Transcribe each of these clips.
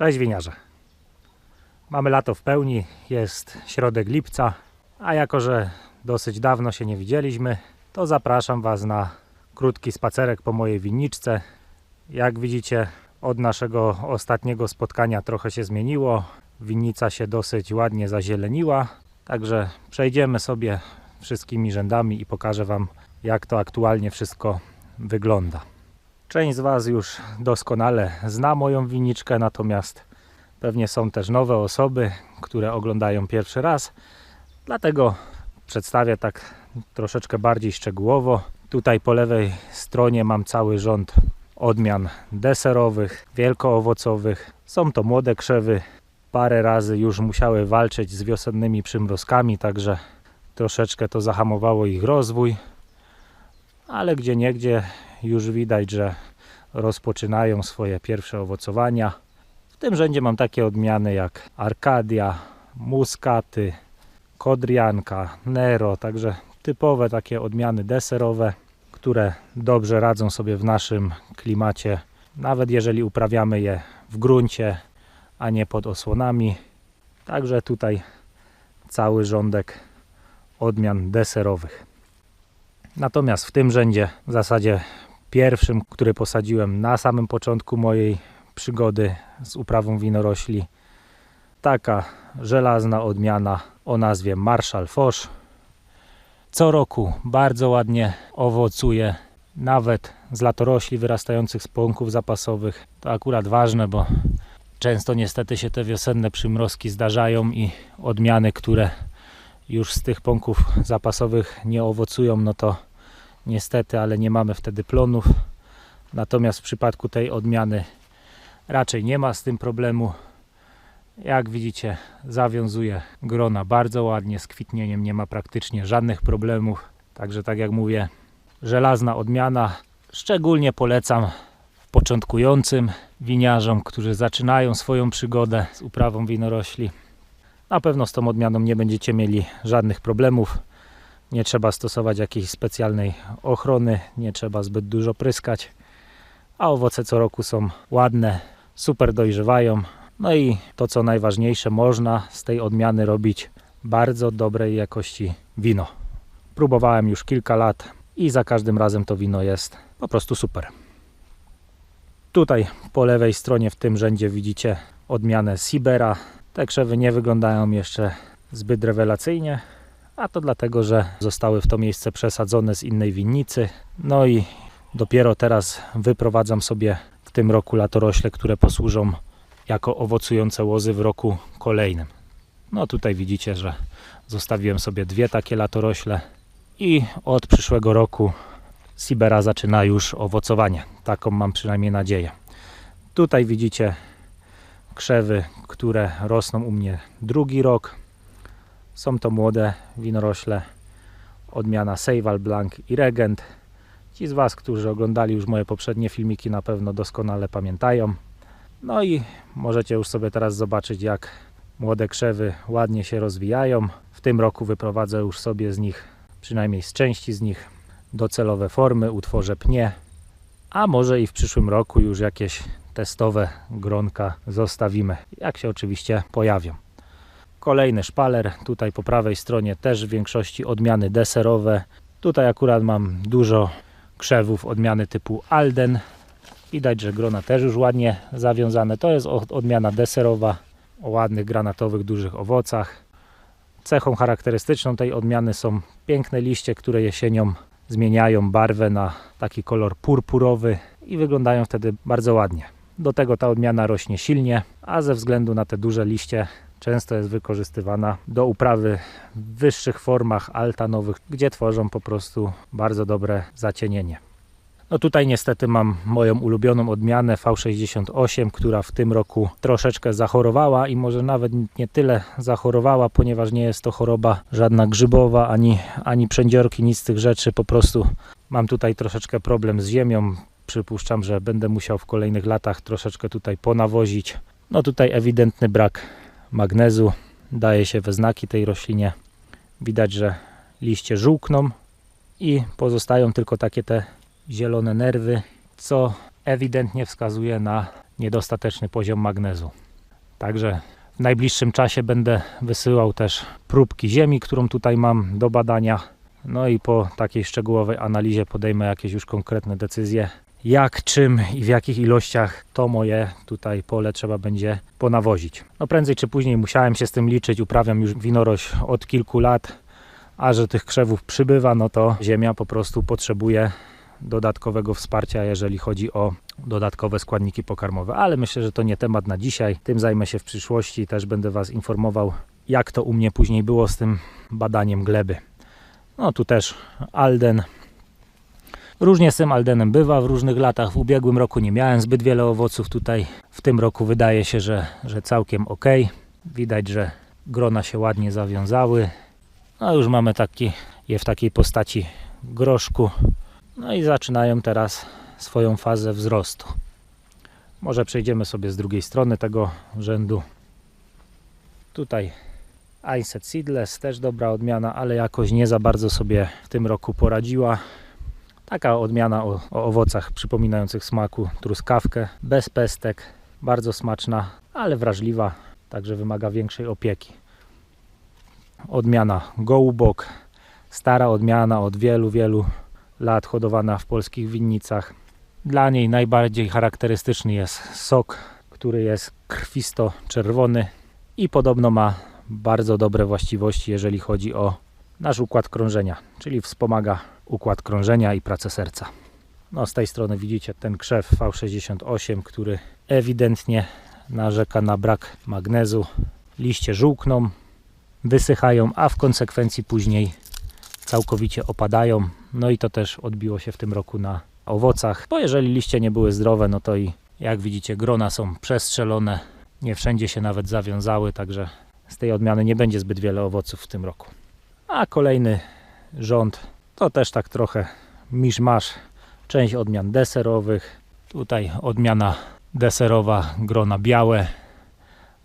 Cześć winiarze. Mamy lato w pełni, jest środek lipca, a jako że dosyć dawno się nie widzieliśmy, to zapraszam Was na krótki spacerek po mojej winniczce. Jak widzicie, od naszego ostatniego spotkania trochę się zmieniło. Winnica się dosyć ładnie zazieleniła, także przejdziemy sobie wszystkimi rzędami i pokażę Wam, jak to aktualnie wszystko wygląda. Część z Was już doskonale zna moją winniczkę, natomiast pewnie są też nowe osoby, które oglądają pierwszy raz. Dlatego przedstawię tak troszeczkę bardziej szczegółowo. Tutaj po lewej stronie mam cały rząd odmian deserowych, wielkoowocowych. Są to młode krzewy. Parę razy już musiały walczyć z wiosennymi przymrozkami, także troszeczkę to zahamowało ich rozwój. Ale gdzie niegdzie już widać, że rozpoczynają swoje pierwsze owocowania. W tym rzędzie mam takie odmiany jak Arkadia, Muskaty, Kodrianka, Nero, także typowe takie odmiany deserowe, które dobrze radzą sobie w naszym klimacie, nawet jeżeli uprawiamy je w gruncie, a nie pod osłonami. Także tutaj cały rządek odmian deserowych. Natomiast w tym rzędzie w zasadzie pierwszym, który posadziłem na samym początku mojej przygody z uprawą winorośli, taka żelazna odmiana o nazwie Marshall Foch. Co roku bardzo ładnie owocuje, nawet z latorośli wyrastających z pąków zapasowych. To akurat ważne, bo często niestety się te wiosenne przymrozki zdarzają i odmiany, które już z tych pąków zapasowych nie owocują, no to niestety, ale nie mamy wtedy plonów. Natomiast w przypadku tej odmiany raczej nie ma z tym problemu. Jak widzicie, zawiązuje grona bardzo ładnie, z kwitnieniem nie ma praktycznie żadnych problemów. Także tak jak mówię, żelazna odmiana. Szczególnie polecam początkującym winiarzom, którzy zaczynają swoją przygodę z uprawą winorośli. Na pewno z tą odmianą nie będziecie mieli żadnych problemów. Nie trzeba stosować jakiejś specjalnej ochrony, nie trzeba zbyt dużo pryskać, a owoce co roku są ładne, super dojrzewają. No i to co najważniejsze, można z tej odmiany robić bardzo dobrej jakości wino. Próbowałem już kilka lat i za każdym razem to wino jest po prostu super. Tutaj po lewej stronie w tym rzędzie widzicie odmianę Sibera. Te krzewy nie wyglądają jeszcze zbyt rewelacyjnie, a to dlatego, że zostały w to miejsce przesadzone z innej winnicy. No i dopiero teraz wyprowadzam sobie w tym roku latorośle, które posłużą jako owocujące łozy w roku kolejnym. No tutaj widzicie, że zostawiłem sobie dwie takie latorośle i od przyszłego roku Sibera zaczyna już owocowanie. Taką mam przynajmniej nadzieję. Tutaj widzicie krzewy, które rosną u mnie drugi rok. Są to młode winorośle odmiana Seival Blanc i Regent. Ci z Was, którzy oglądali już moje poprzednie filmiki na pewno doskonale pamiętają. No i możecie już sobie teraz zobaczyć jak młode krzewy ładnie się rozwijają. W tym roku wyprowadzę już sobie z nich, przynajmniej z części z nich, docelowe formy, utworzę pnie. A może i w przyszłym roku już jakieś testowe gronka zostawimy, jak się oczywiście pojawią. Kolejny szpaler, tutaj po prawej stronie też w większości odmiany deserowe. Tutaj akurat mam dużo krzewów odmiany typu Alden. Widać, że grona też już ładnie zawiązane. To jest odmiana deserowa o ładnych granatowych dużych owocach. Cechą charakterystyczną tej odmiany są piękne liście, które jesienią zmieniają barwę na taki kolor purpurowy i wyglądają wtedy bardzo ładnie. Do tego ta odmiana rośnie silnie, a ze względu na te duże liście często jest wykorzystywana do uprawy w wyższych formach altanowych, gdzie tworzą po prostu bardzo dobre zacienienie. No tutaj niestety mam moją ulubioną odmianę V68, która w tym roku troszeczkę zachorowała i może nawet nie tyle zachorowała, ponieważ nie jest to choroba żadna grzybowa, ani, ani przędziorki, nic z tych rzeczy. Po prostu mam tutaj troszeczkę problem z ziemią. Przypuszczam, że będę musiał w kolejnych latach troszeczkę tutaj ponawozić. No tutaj ewidentny brak magnezu daje się we znaki tej roślinie. Widać, że liście żółkną i pozostają tylko takie te zielone nerwy, co ewidentnie wskazuje na niedostateczny poziom magnezu. Także w najbliższym czasie będę wysyłał też próbki ziemi, którą tutaj mam do badania. No i po takiej szczegółowej analizie podejmę jakieś już konkretne decyzje, jak, czym i w jakich ilościach to moje tutaj pole trzeba będzie ponawozić. No prędzej czy później musiałem się z tym liczyć, uprawiam już winorość od kilku lat, a że tych krzewów przybywa, no to ziemia po prostu potrzebuje dodatkowego wsparcia, jeżeli chodzi o dodatkowe składniki pokarmowe. Ale myślę, że to nie temat na dzisiaj. Tym zajmę się w przyszłości. Też będę Was informował, jak to u mnie później było z tym badaniem gleby. No tu też Alden. Różnie z tym Aldenem bywa w różnych latach. W ubiegłym roku nie miałem zbyt wiele owoców tutaj. W tym roku wydaje się, że, że całkiem ok. Widać, że grona się ładnie zawiązały. No już mamy taki, je w takiej postaci groszku. No i zaczynają teraz swoją fazę wzrostu. Może przejdziemy sobie z drugiej strony tego rzędu. Tutaj Einset Seedless, też dobra odmiana, ale jakoś nie za bardzo sobie w tym roku poradziła. Taka odmiana o, o owocach przypominających smaku truskawkę, bez pestek, bardzo smaczna, ale wrażliwa, także wymaga większej opieki. Odmiana gołubok, stara odmiana od wielu, wielu lat hodowana w polskich winnicach. Dla niej najbardziej charakterystyczny jest sok, który jest krwisto-czerwony i podobno ma bardzo dobre właściwości, jeżeli chodzi o nasz układ krążenia, czyli wspomaga układ krążenia i pracę serca. No, z tej strony widzicie ten krzew V68, który ewidentnie narzeka na brak magnezu. Liście żółkną, wysychają, a w konsekwencji później całkowicie opadają. No i to też odbiło się w tym roku na owocach, bo jeżeli liście nie były zdrowe, no to i jak widzicie grona są przestrzelone, nie wszędzie się nawet zawiązały, także z tej odmiany nie będzie zbyt wiele owoców w tym roku. A kolejny rząd to też tak trochę miszmasz, część odmian deserowych. Tutaj odmiana deserowa, grona białe,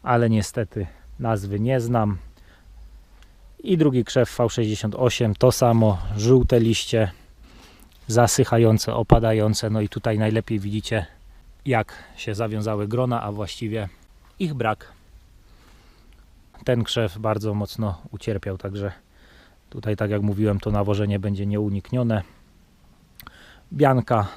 ale niestety nazwy nie znam. I drugi krzew V68 to samo, żółte liście, zasychające, opadające. No i tutaj najlepiej widzicie jak się zawiązały grona, a właściwie ich brak. Ten krzew bardzo mocno ucierpiał, także tutaj tak jak mówiłem to nawożenie będzie nieuniknione. Bianka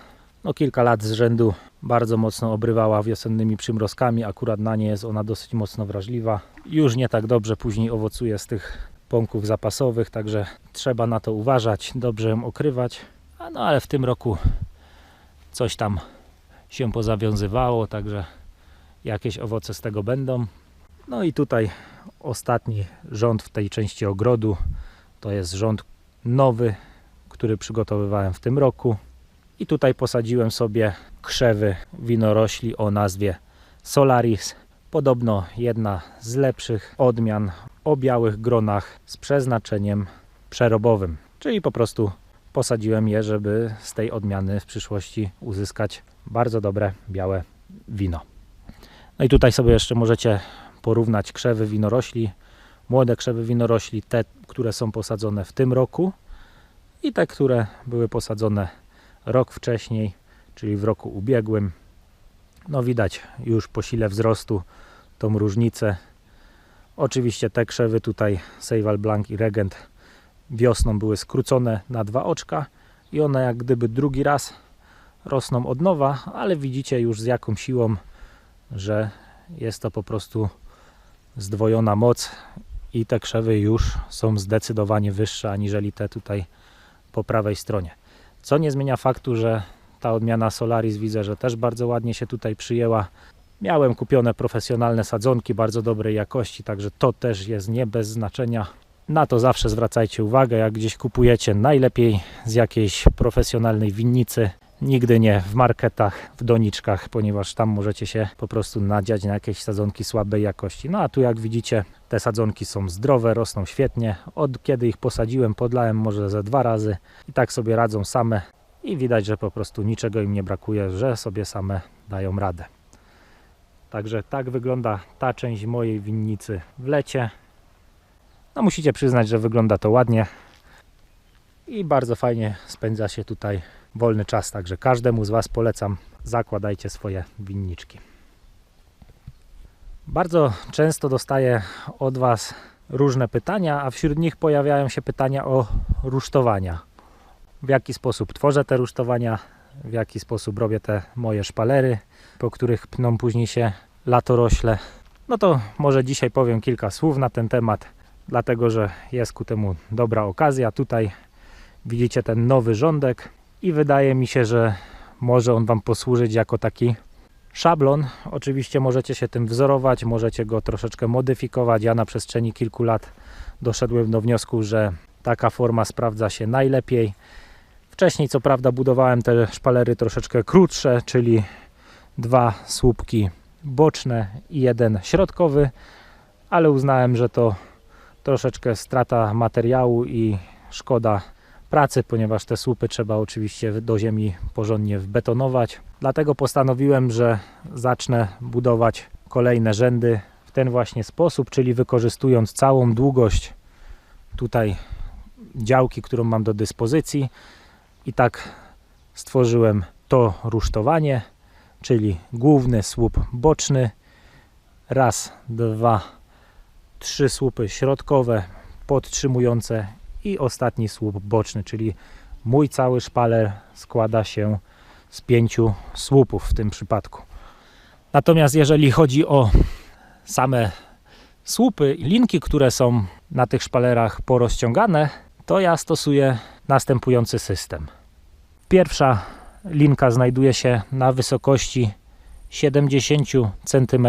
no kilka lat z rzędu bardzo mocno obrywała wiosennymi przymrozkami, akurat na nie jest ona dosyć mocno wrażliwa. Już nie tak dobrze później owocuje z tych pąków zapasowych, także trzeba na to uważać, dobrze ją okrywać. A no ale w tym roku coś tam się pozawiązywało, także jakieś owoce z tego będą. No i tutaj ostatni rząd w tej części ogrodu to jest rząd nowy, który przygotowywałem w tym roku. I tutaj posadziłem sobie krzewy winorośli o nazwie Solaris. Podobno jedna z lepszych odmian o białych gronach z przeznaczeniem przerobowym. Czyli po prostu posadziłem je, żeby z tej odmiany w przyszłości uzyskać bardzo dobre białe wino. No i tutaj sobie jeszcze możecie porównać krzewy winorośli, młode krzewy winorośli, te, które są posadzone w tym roku i te, które były posadzone rok wcześniej, czyli w roku ubiegłym. No widać już po sile wzrostu tą różnicę. Oczywiście te krzewy tutaj, Seival Blanc i Regent, wiosną były skrócone na dwa oczka i one jak gdyby drugi raz rosną od nowa, ale widzicie już z jaką siłą, że jest to po prostu zdwojona moc i te krzewy już są zdecydowanie wyższe aniżeli te tutaj po prawej stronie. Co nie zmienia faktu, że ta odmiana Solaris widzę, że też bardzo ładnie się tutaj przyjęła. Miałem kupione profesjonalne sadzonki bardzo dobrej jakości, także to też jest nie bez znaczenia. Na to zawsze zwracajcie uwagę, jak gdzieś kupujecie, najlepiej z jakiejś profesjonalnej winnicy. Nigdy nie w marketach, w doniczkach, ponieważ tam możecie się po prostu nadziać na jakieś sadzonki słabej jakości. No a tu jak widzicie, te sadzonki są zdrowe, rosną świetnie. Od kiedy ich posadziłem, podlałem może ze dwa razy i tak sobie radzą same. I widać, że po prostu niczego im nie brakuje, że sobie same dają radę. Także tak wygląda ta część mojej winnicy w lecie. No musicie przyznać, że wygląda to ładnie i bardzo fajnie spędza się tutaj wolny czas. Także każdemu z Was polecam, zakładajcie swoje winniczki. Bardzo często dostaję od Was różne pytania, a wśród nich pojawiają się pytania o rusztowania. W jaki sposób tworzę te rusztowania, w jaki sposób robię te moje szpalery, po których pną później się latorośle. No to może dzisiaj powiem kilka słów na ten temat, dlatego że jest ku temu dobra okazja. Tutaj widzicie ten nowy rządek i wydaje mi się, że może on Wam posłużyć jako taki szablon. Oczywiście możecie się tym wzorować, możecie go troszeczkę modyfikować. Ja na przestrzeni kilku lat doszedłem do wniosku, że taka forma sprawdza się najlepiej. Wcześniej, co prawda, budowałem te szpalery troszeczkę krótsze, czyli dwa słupki boczne i jeden środkowy, ale uznałem, że to troszeczkę strata materiału i szkoda pracy, ponieważ te słupy trzeba oczywiście do ziemi porządnie wbetonować. Dlatego postanowiłem, że zacznę budować kolejne rzędy w ten właśnie sposób, czyli wykorzystując całą długość tutaj działki, którą mam do dyspozycji i tak stworzyłem to rusztowanie, czyli główny słup boczny, raz, dwa, trzy słupy środkowe podtrzymujące i ostatni słup boczny, czyli mój cały szpaler składa się z pięciu słupów w tym przypadku. Natomiast jeżeli chodzi o same słupy i linki, które są na tych szpalerach porozciągane, to ja stosuję następujący system. Pierwsza linka znajduje się na wysokości 70 cm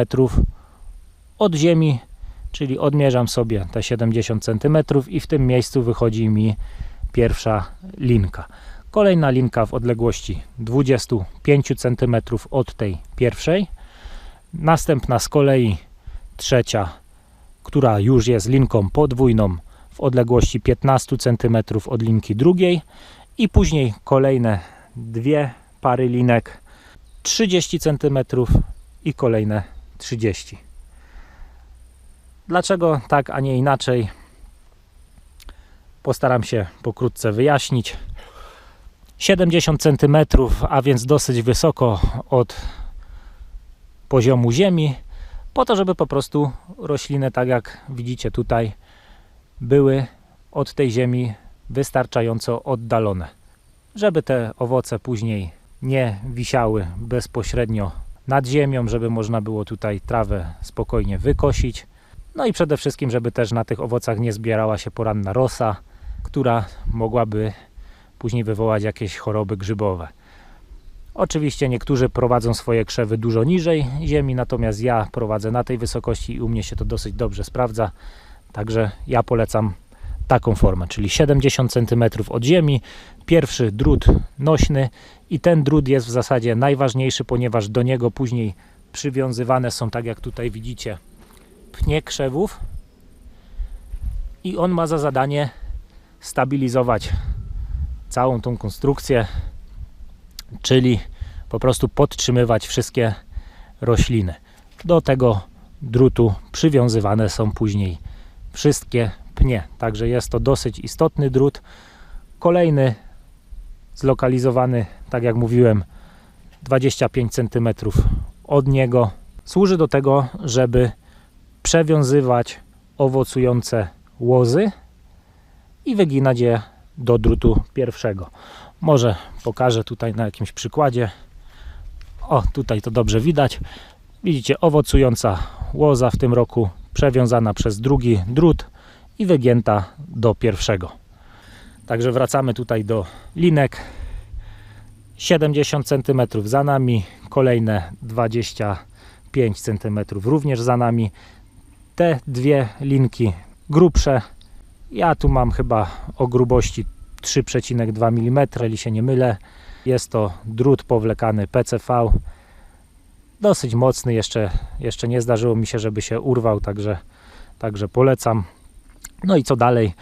od ziemi, czyli odmierzam sobie te 70 cm i w tym miejscu wychodzi mi pierwsza linka. Kolejna linka w odległości 25 cm od tej pierwszej. Następna z kolei trzecia, która już jest linką podwójną w odległości 15 cm od linki drugiej i później kolejne dwie pary linek 30 cm i kolejne 30 Dlaczego tak, a nie inaczej? Postaram się pokrótce wyjaśnić. 70 cm, a więc dosyć wysoko od poziomu ziemi, po to, żeby po prostu rośliny, tak jak widzicie tutaj, były od tej ziemi wystarczająco oddalone, żeby te owoce później nie wisiały bezpośrednio nad ziemią, żeby można było tutaj trawę spokojnie wykosić. No i przede wszystkim, żeby też na tych owocach nie zbierała się poranna rosa, która mogłaby później wywołać jakieś choroby grzybowe. Oczywiście niektórzy prowadzą swoje krzewy dużo niżej ziemi, natomiast ja prowadzę na tej wysokości i u mnie się to dosyć dobrze sprawdza. Także ja polecam taką formę, czyli 70 cm od ziemi, pierwszy drut nośny i ten drut jest w zasadzie najważniejszy, ponieważ do niego później przywiązywane są, tak jak tutaj widzicie, pnie krzewów i on ma za zadanie stabilizować całą tą konstrukcję, czyli po prostu podtrzymywać wszystkie rośliny. Do tego drutu przywiązywane są później wszystkie pnie. Także jest to dosyć istotny drut. Kolejny zlokalizowany, tak jak mówiłem, 25 cm od niego służy do tego, żeby przewiązywać owocujące łozy i wyginać je do drutu pierwszego. Może pokażę tutaj na jakimś przykładzie. O, tutaj to dobrze widać. Widzicie, owocująca łoza w tym roku przewiązana przez drugi drut i wygięta do pierwszego. Także wracamy tutaj do linek. 70 cm za nami, kolejne 25 cm również za nami. Te dwie linki grubsze. Ja tu mam chyba o grubości 3,2 mm, jeżeli się nie mylę. Jest to drut powlekany PCV. Dosyć mocny, jeszcze, jeszcze nie zdarzyło mi się, żeby się urwał, także, także polecam. No i co dalej?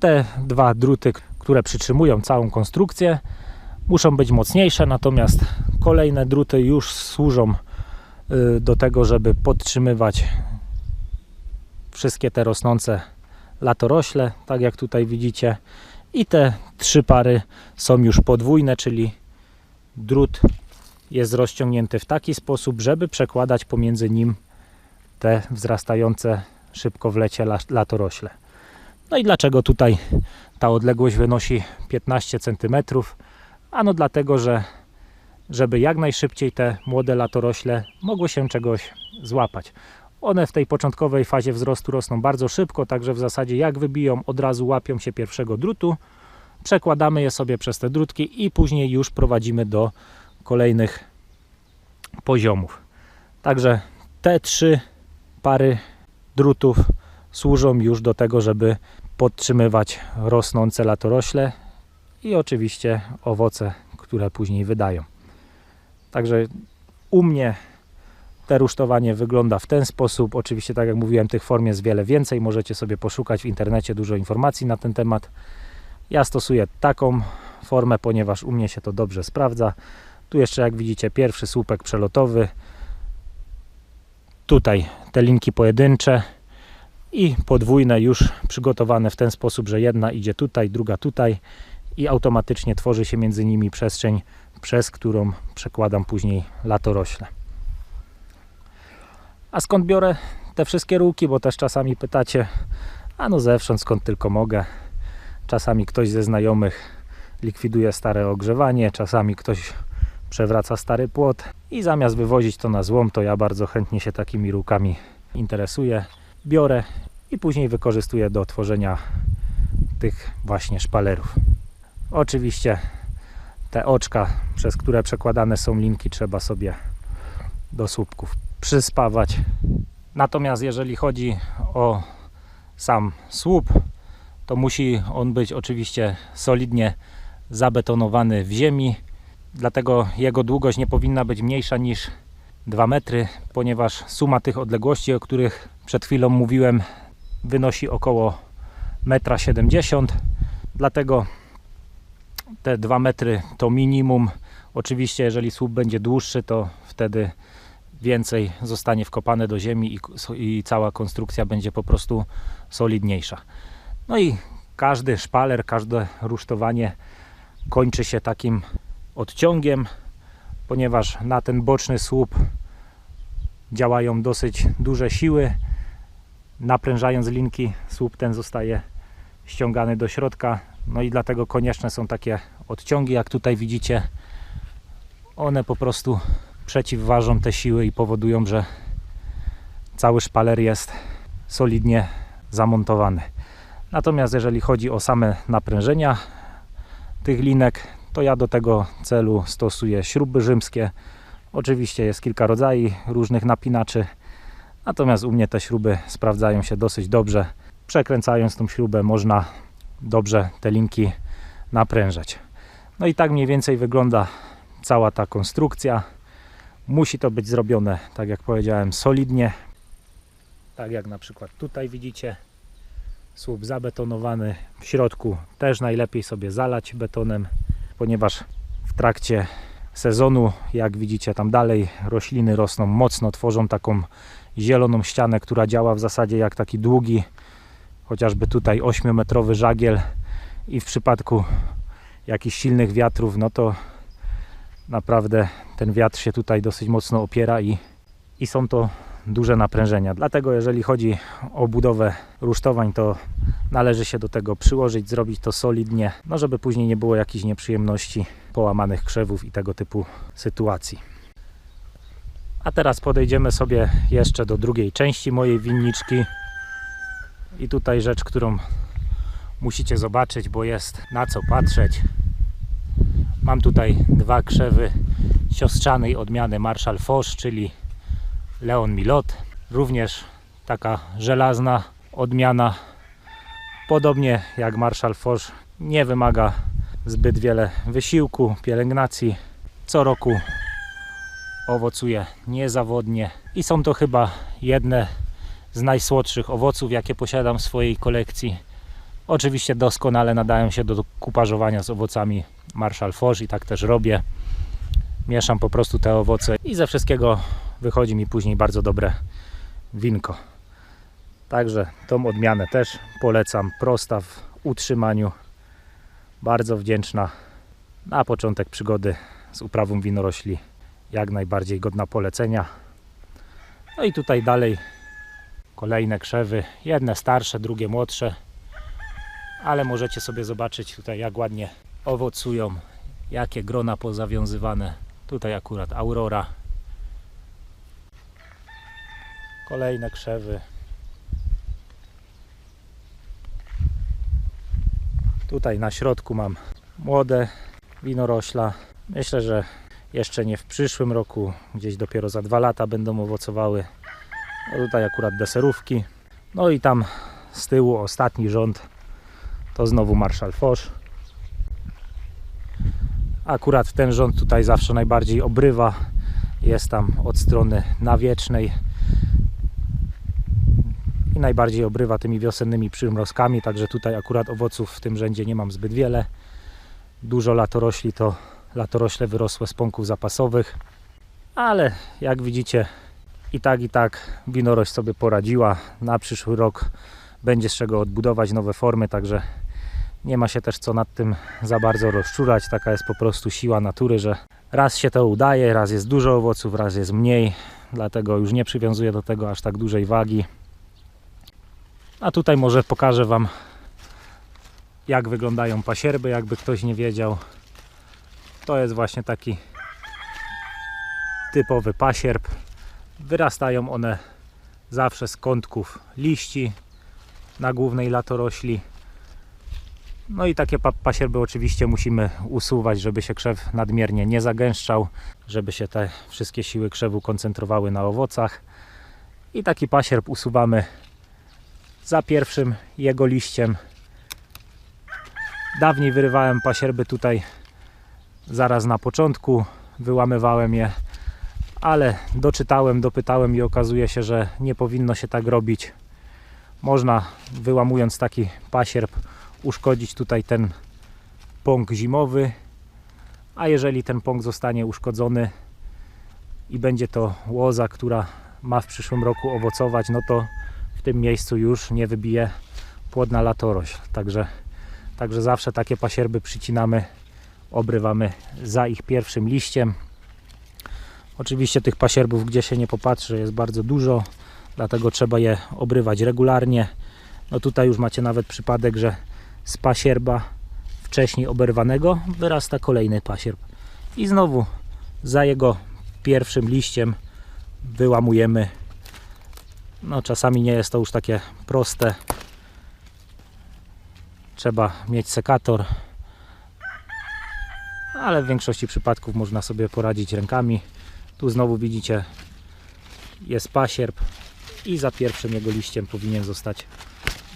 Te dwa druty, które przytrzymują całą konstrukcję, muszą być mocniejsze, natomiast kolejne druty już służą y, do tego, żeby podtrzymywać wszystkie te rosnące latorośle, tak jak tutaj widzicie. I te trzy pary są już podwójne, czyli drut jest rozciągnięty w taki sposób, żeby przekładać pomiędzy nim te wzrastające szybko w lecie la- latorośle. No i dlaczego tutaj ta odległość wynosi 15 cm? Ano dlatego, że żeby jak najszybciej te młode latorośle mogły się czegoś złapać. One w tej początkowej fazie wzrostu rosną bardzo szybko, także w zasadzie jak wybiją, od razu łapią się pierwszego drutu, przekładamy je sobie przez te drutki i później już prowadzimy do kolejnych poziomów. Także te trzy pary drutów służą już do tego, żeby podtrzymywać rosnące latorośle i oczywiście owoce, które później wydają. Także u mnie te rusztowanie wygląda w ten sposób. Oczywiście, tak jak mówiłem, tych form jest wiele więcej. Możecie sobie poszukać w internecie dużo informacji na ten temat. Ja stosuję taką formę, ponieważ u mnie się to dobrze sprawdza. Tu jeszcze, jak widzicie, pierwszy słupek przelotowy. Tutaj te linki pojedyncze i podwójne już przygotowane w ten sposób, że jedna idzie tutaj, druga tutaj i automatycznie tworzy się między nimi przestrzeń, przez którą przekładam później latorośle. A skąd biorę te wszystkie rółki? Bo też czasami pytacie, a no zewsząd skąd tylko mogę. Czasami ktoś ze znajomych likwiduje stare ogrzewanie, czasami ktoś przewraca stary płot i zamiast wywozić to na złom, to ja bardzo chętnie się takimi rółkami interesuję. Biorę i później wykorzystuję do tworzenia tych właśnie szpalerów. Oczywiście te oczka, przez które przekładane są linki, trzeba sobie do słupków przyspawać. Natomiast jeżeli chodzi o sam słup, to musi on być oczywiście solidnie zabetonowany w ziemi. Dlatego jego długość nie powinna być mniejsza niż 2 metry, ponieważ suma tych odległości, o których przed chwilą mówiłem, wynosi około 1,70 m. Dlatego te 2 metry to minimum. Oczywiście, jeżeli słup będzie dłuższy, to wtedy więcej zostanie wkopane do ziemi i, i cała konstrukcja będzie po prostu solidniejsza. No i każdy szpaler, każde rusztowanie kończy się takim odciągiem, ponieważ na ten boczny słup działają dosyć duże siły. Naprężając linki, słup ten zostaje ściągany do środka. No i dlatego konieczne są takie odciągi, jak tutaj widzicie. One po prostu przeciwważą te siły i powodują, że cały szpaler jest solidnie zamontowany. Natomiast jeżeli chodzi o same naprężenia tych linek, to ja do tego celu stosuję śruby rzymskie. Oczywiście jest kilka rodzajów różnych napinaczy, natomiast u mnie te śruby sprawdzają się dosyć dobrze. Przekręcając tą śrubę można dobrze te linki naprężać. No i tak mniej więcej wygląda cała ta konstrukcja. Musi to być zrobione, tak jak powiedziałem, solidnie. Tak jak na przykład tutaj widzicie, słup zabetonowany. W środku też najlepiej sobie zalać betonem, ponieważ w trakcie sezonu, jak widzicie tam dalej, rośliny rosną mocno, tworzą taką zieloną ścianę, która działa w zasadzie jak taki długi, chociażby tutaj 8-metrowy żagiel i w przypadku jakichś silnych wiatrów, no to naprawdę ten wiatr się tutaj dosyć mocno opiera i, i są to duże naprężenia. Dlatego jeżeli chodzi o budowę rusztowań, to należy się do tego przyłożyć, zrobić to solidnie, no żeby później nie było jakichś nieprzyjemności, połamanych krzewów i tego typu sytuacji. A teraz podejdziemy sobie jeszcze do drugiej części mojej winniczki. I tutaj rzecz, którą musicie zobaczyć, bo jest na co patrzeć. Mam tutaj dwa krzewy siostrzanej odmiany Marshall Foch, czyli Leon Milot. Również taka żelazna odmiana. Podobnie jak Marshall Foch nie wymaga zbyt wiele wysiłku, pielęgnacji. Co roku owocuje niezawodnie i są to chyba jedne z najsłodszych owoców, jakie posiadam w swojej kolekcji. Oczywiście doskonale nadają się do kuparzowania z owocami Marshall i tak też robię. Mieszam po prostu te owoce i ze wszystkiego wychodzi mi później bardzo dobre winko. Także tą odmianę też polecam. Prosta w utrzymaniu. Bardzo wdzięczna. Na początek przygody z uprawą winorośli jak najbardziej godna polecenia. No i tutaj dalej Kolejne krzewy, jedne starsze, drugie młodsze. Ale możecie sobie zobaczyć tutaj jak ładnie owocują, jakie grona pozawiązywane. Tutaj akurat aurora. Kolejne krzewy. Tutaj na środku mam młode winorośla. Myślę, że jeszcze nie w przyszłym roku, gdzieś dopiero za dwa lata będą owocowały. No tutaj akurat deserówki. No i tam z tyłu ostatni rząd to znowu Marshall Foch. Akurat ten rząd tutaj zawsze najbardziej obrywa. Jest tam od strony nawiecznej i najbardziej obrywa tymi wiosennymi przymrozkami, także tutaj akurat owoców w tym rzędzie nie mam zbyt wiele. Dużo latorośli to latorośle wyrosłe z pąków zapasowych, ale jak widzicie i tak i tak winorość sobie poradziła. Na przyszły rok będzie z czego odbudować nowe formy, także nie ma się też co nad tym za bardzo rozczulać. Taka jest po prostu siła natury, że raz się to udaje, raz jest dużo owoców, raz jest mniej, dlatego już nie przywiązuję do tego aż tak dużej wagi. A tutaj może pokażę Wam jak wyglądają pasierby, jakby ktoś nie wiedział. To jest właśnie taki typowy pasierb. Wyrastają one zawsze z kątków liści na głównej latorośli. No i takie pa pasierby oczywiście musimy usuwać, żeby się krzew nadmiernie nie zagęszczał, żeby się te wszystkie siły krzewu koncentrowały na owocach. I taki pasierb usuwamy za pierwszym jego liściem. Dawniej wyrywałem pasierby tutaj zaraz na początku, wyłamywałem je, ale doczytałem, dopytałem i okazuje się, że nie powinno się tak robić. Można wyłamując taki pasierb uszkodzić tutaj ten pąk zimowy, a jeżeli ten pąk zostanie uszkodzony i będzie to łoza, która ma w przyszłym roku owocować, no to w tym miejscu już nie wybije płodna latorośl. Także, także zawsze takie pasierby przycinamy, obrywamy za ich pierwszym liściem. Oczywiście tych pasierbów, gdzie się nie popatrzy, jest bardzo dużo, dlatego trzeba je obrywać regularnie. No tutaj już macie nawet przypadek, że z pasierba wcześniej oberwanego wyrasta kolejny pasierb. I znowu za jego pierwszym liściem wyłamujemy. No czasami nie jest to już takie proste. Trzeba mieć sekator. Ale w większości przypadków można sobie poradzić rękami. Tu znowu widzicie jest pasierb i za pierwszym jego liściem powinien zostać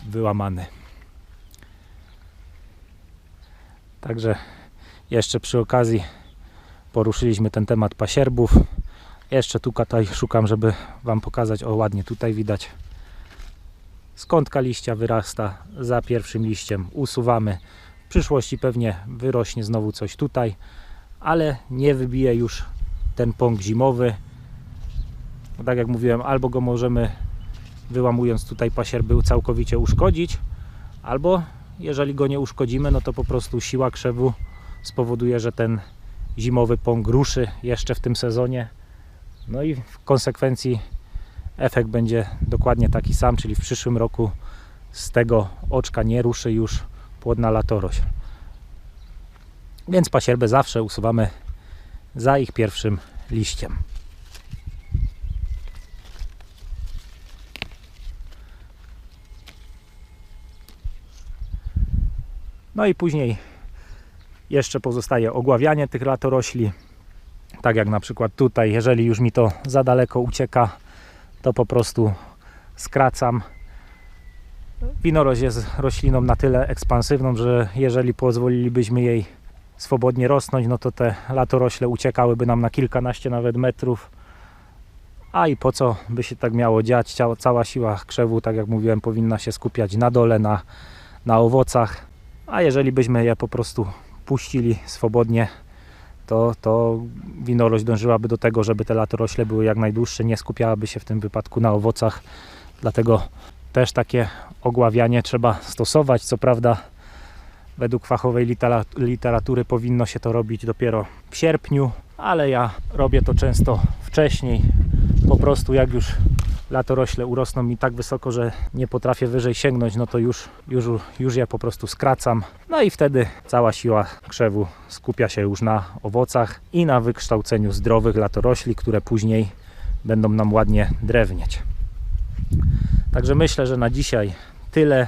wyłamany. Także jeszcze przy okazji poruszyliśmy ten temat pasierbów. Jeszcze tu tutaj szukam, żeby Wam pokazać. O, ładnie tutaj widać. Skądka liścia wyrasta za pierwszym liściem. Usuwamy. W przyszłości pewnie wyrośnie znowu coś tutaj, ale nie wybije już ten pąk zimowy. Bo tak jak mówiłem, albo go możemy wyłamując tutaj pasierby całkowicie uszkodzić, albo jeżeli go nie uszkodzimy, no to po prostu siła krzewu spowoduje, że ten zimowy pąk ruszy jeszcze w tym sezonie. No i w konsekwencji efekt będzie dokładnie taki sam, czyli w przyszłym roku z tego oczka nie ruszy już płodna latorośl. Więc pasierbę zawsze usuwamy za ich pierwszym liściem. No i później jeszcze pozostaje ogławianie tych latorośli. Tak jak na przykład tutaj, jeżeli już mi to za daleko ucieka, to po prostu skracam. Winorość jest rośliną na tyle ekspansywną, że jeżeli pozwolilibyśmy jej swobodnie rosnąć, no to te latorośle uciekałyby nam na kilkanaście nawet metrów. A i po co by się tak miało dziać? Cała siła krzewu, tak jak mówiłem, powinna się skupiać na dole, na, na owocach. A jeżeli byśmy je po prostu puścili swobodnie, to, to winorość dążyłaby do tego, żeby te latorośle były jak najdłuższe, nie skupiałaby się w tym wypadku na owocach. Dlatego też takie ogławianie trzeba stosować. Co prawda, według fachowej literatury powinno się to robić dopiero w sierpniu, ale ja robię to często wcześniej. Po prostu jak już latorośle urosną mi tak wysoko, że nie potrafię wyżej sięgnąć, no to już, już, już je po prostu skracam. No i wtedy cała siła krzewu skupia się już na owocach i na wykształceniu zdrowych latorośli, które później będą nam ładnie drewnieć. Także myślę, że na dzisiaj tyle.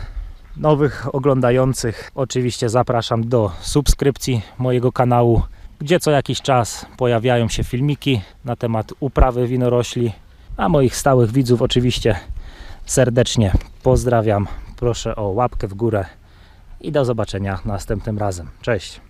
Nowych oglądających oczywiście zapraszam do subskrypcji mojego kanału, gdzie co jakiś czas pojawiają się filmiki na temat uprawy winorośli. A moich stałych widzów oczywiście serdecznie pozdrawiam. Proszę o łapkę w górę i do zobaczenia następnym razem. Cześć!